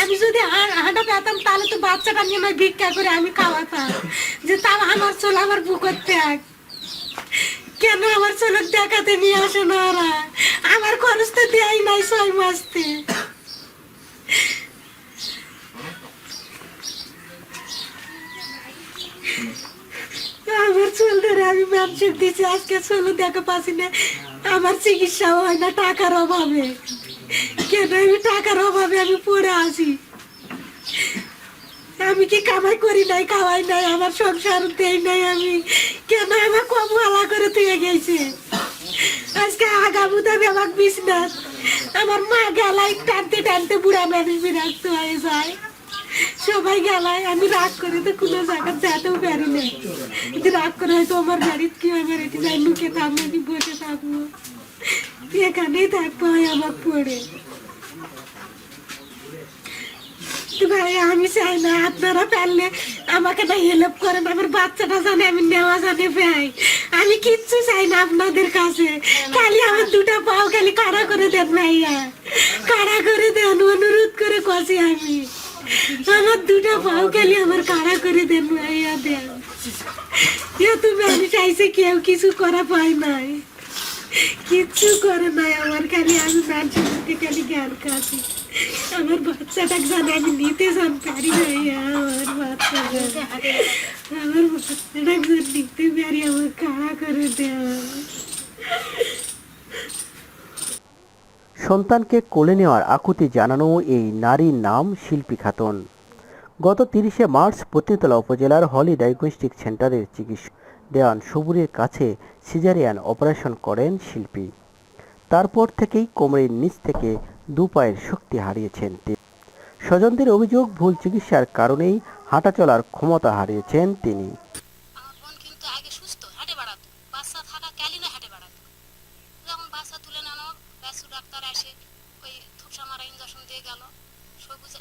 আমি যদি হাঁটা পেতাম, তাহলে তো বাচ্চাটা নিয়ে আমার ভিক্ষা করে আমি খাওয়াতাম। যে তাও আমার চলে আমার বুকের ত্যাগ। কেন আমার চোখের দেখাতে নিয়ে আসে না ওরা? আমার খরচ তো দেয় নাই ছয় মাসতে আমার চুল ধরে আমি ব্যবসা দিচ্ছি আজকে চুল দেখা পাচ্ছি না। আমার চিকিৎসাও হয় না, টাকার অভাবে। কেন আমি টাকার অভাবে আমি পড়ে আছি? আমি কি কামাই করি নাই, খাওয়াই নাই, আমার সংসার দেই নাই আমি? কেন আমার কম ভালা করে তুই গেছে? আজকে আগামী দাবি আমার বিজনেস আমার মা গেলাই টানতে টানতে বুড়া মানুষ বিরক্ত হয়ে যায়। সবাই গেলায়, আমি রাগ করে তো কোনো জায়গা যেতেও পারি না রাগ করে হয়তো আমার বাড়িতে কি আমার এটি যাই লুকে থাকব বসে থাকব। এখানেই আমার পড়ে ভাই, আমি চাই না আমাকে না হেল্প করেন, আমার বাচ্চাটা জানে, আমি নেওয়া ভাই। আমি কিচ্ছু চাই না আপনাদের কাছে। খালি আমার দুটো পাও খালি কাড়া করে দেন ভাইয়া। কাড়া করে দেন, অনুরোধ করে কষি আমি। আমার দুটো পাও খালি আমার কাড়া করে দেন ভাইয়া, দেন। তুমি আমি চাইছে কেউ কিছু করা পাই নাই। কিচ্ছু করে নাই আমার খালি আমি মানুষের মুখে খালি জ্ঞান কাছি আমার বাচ্চাটাকে জানে আমি নিতে জান পারি আমার বাচ্চাটা আমার বাচ্চাটাকে নিতে পারি, আমার করে দেওয়া সন্তানকে কোলে নেওয়ার আকুতি জানানো এই নারীর নাম শিল্পী খাতুন। গত তিরিশে মার্চ পত্নীতলা উপজেলার হলি ডায়াগনস্টিক সেন্টারের চিকিৎসক দেওয়ান সবুরের কাছে সিজারিয়ান অপারেশন করেন শিল্পী। তারপর থেকেই কোমরের নিচ থেকে দু পায়ের শক্তি হারিয়েছেন তিনি। স্বজনদের অভিযোগ, ভুল চিকিৎসার কারণেই হাঁটা চলার ক্ষমতা হারিয়েছেন তিনি।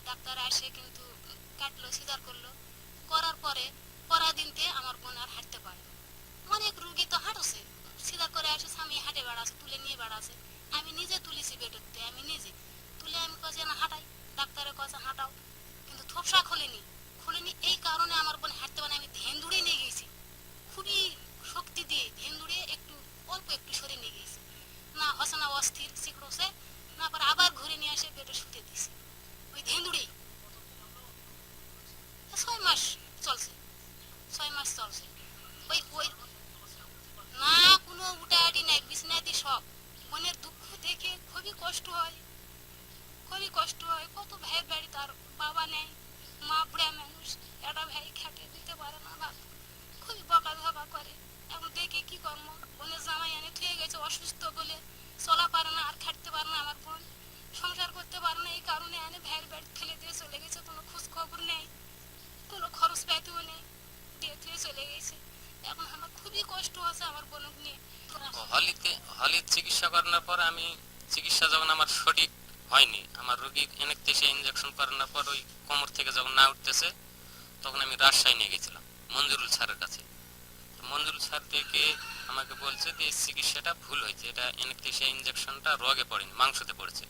ডাক্তার আসে কিন্তু কাটলো, সিজার করল। করার পরে পরা দিনতে আমার বোন আর হাঁটতে পারে না। অনেক রুগী তো হাঁটছে সিজার করে আসে স্বামী হাঁটে বেড়াছে বেড়াছে আমি নিজে তুলিছি বেডতে আমি নিজে। তুলে আমি কাছে না, হাঁটাই। ডাক্তারের কাছে হাঁটাও। কিন্তু থোপসা খোলেনি। খোলেনি এই কারণে আমার বোন হাঁটতে পারে আমি ধ্যান দূরে নিয়ে গেছি। খুবই শক্তি দিয়ে ধ্যান দূরে একটু, অল্প একটু সরে নিয়ে গেছি। না, হসে না, অস্থির শিখরোসে না পরে আবার ঘুরে নিয়ে আসে বেডে শুতে দিছি। ওই ধ্যান দূরেই ছয় মাস চলছে। ছয় মাস চলছে। ওই ওই না কোনো উটাআটি নাই বিছনাতি সব মনের দুঃখ দেখে খুবই কষ্ট হয়। খুবই কষ্ট হয়। কত ভাইয়ের বাড়ি তার বাবা নেই। মা বুড়া মানুষ। একটা ভাই খেটে দিতে পারে না ভাত খুবই বকা ধকা করে। এখন দেখে কি কর্ম বোনের জামাই এনে থুয়ে গেছে অসুস্থ বলে চলা পারে না, আর খাটতে পারে না আমার বোন। সংসার করতে পারে না, এই কারণে এনে ভাইয়ের বাড়ি ফেলে দিয়ে চলে গেছে। কোনো খোঁজ খবর নেই। কোনো খরচ পাইতেও নেই। দিয়ে চলে গেছে। খুবই কষ্ট হলিতে, হলির চিকিৎসা করানোর পর আমি চিকিৎসা যখন আমার সঠিক হয়নি, আমার রোগীর এনেকতেসে ইঞ্জেকশন করানোর পর ওই কোমর থেকে যখন না উঠতেছে, তখন আমি রাজশাহী নিয়ে গেছিলাম, মঞ্জুরুল স্যারের কাছে। মঞ্জুরুল স্যার থেকে আমাকে বলছে যে চিকিৎসাটা ভুল হয়েছে, এটা এনেকতেসে ইঞ্জেকশনটা রগে পড়েনি, মাংসতে পড়েছে।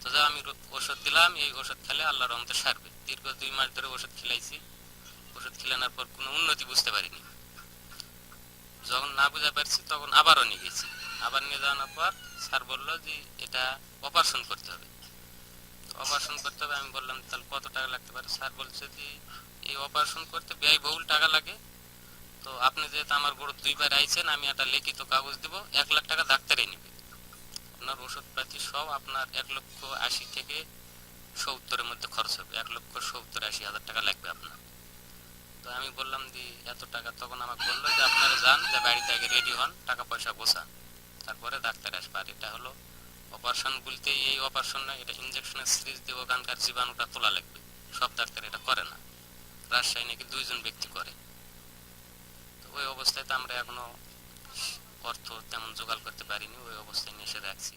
তো যা আমি ওষুধ দিলাম, এই ওষুধ খেলে আল্লাহ রহমতে সারবে। দীর্ঘ দুই মাস ধরে ওষুধ খেলাইছি। ওষুধ খেলানোর পর কোনো উন্নতি বুঝতে পারিনি। যখন না বুঝতে পারছি, তখন আবারও নিয়ে গেছি। আবার নিয়ে যাওয়ার পর স্যার বলল যে এটা অপারেশন করতে হবে। অপারেশন করতে হবে, আমি বললাম, তাহলে কত টাকা লাগতে পারে? স্যার বলছে যে, এই অপারেশন করতে ব্যয়বহুল টাকা লাগে। তো আপনি যেহেতু আমার গরু দুইবার আইছেন, আমি একটা লিখিত কাগজ দেব, এক লাখ টাকা ডাক্তারই নেবে। আপনার ওষুধপাতি সব আপনার এক লক্ষ আশি থেকে সত্তরের মধ্যে খরচ হবে। এক লক্ষ সত্তর আশি হাজার টাকা লাগবে আপনার। তো আমি বললাম যে, এত টাকা? তখন আমাকে বলল যে, আপনারা যান, যে বাড়িতে আগে রেডি হন টাকা পয়সা গোছান। তারপরে ডাক্তার আসবে আর, এটা হলো অপারেশন বলতে এই অপারেশন না এটা ইঞ্জেকশনের সিরিজ দিয়ে ওখানকার জীবাণুটা তোলা লাগবে। সব ডাক্তার এটা করে না। রাজশাহী নাকি দুইজন ব্যক্তি করে। তো ওই অবস্থায় তো আমরা এখনও অর্থ তেমন জোগাড় করতে পারিনি, ওই অবস্থায় নিয়ে এসে রাখছি।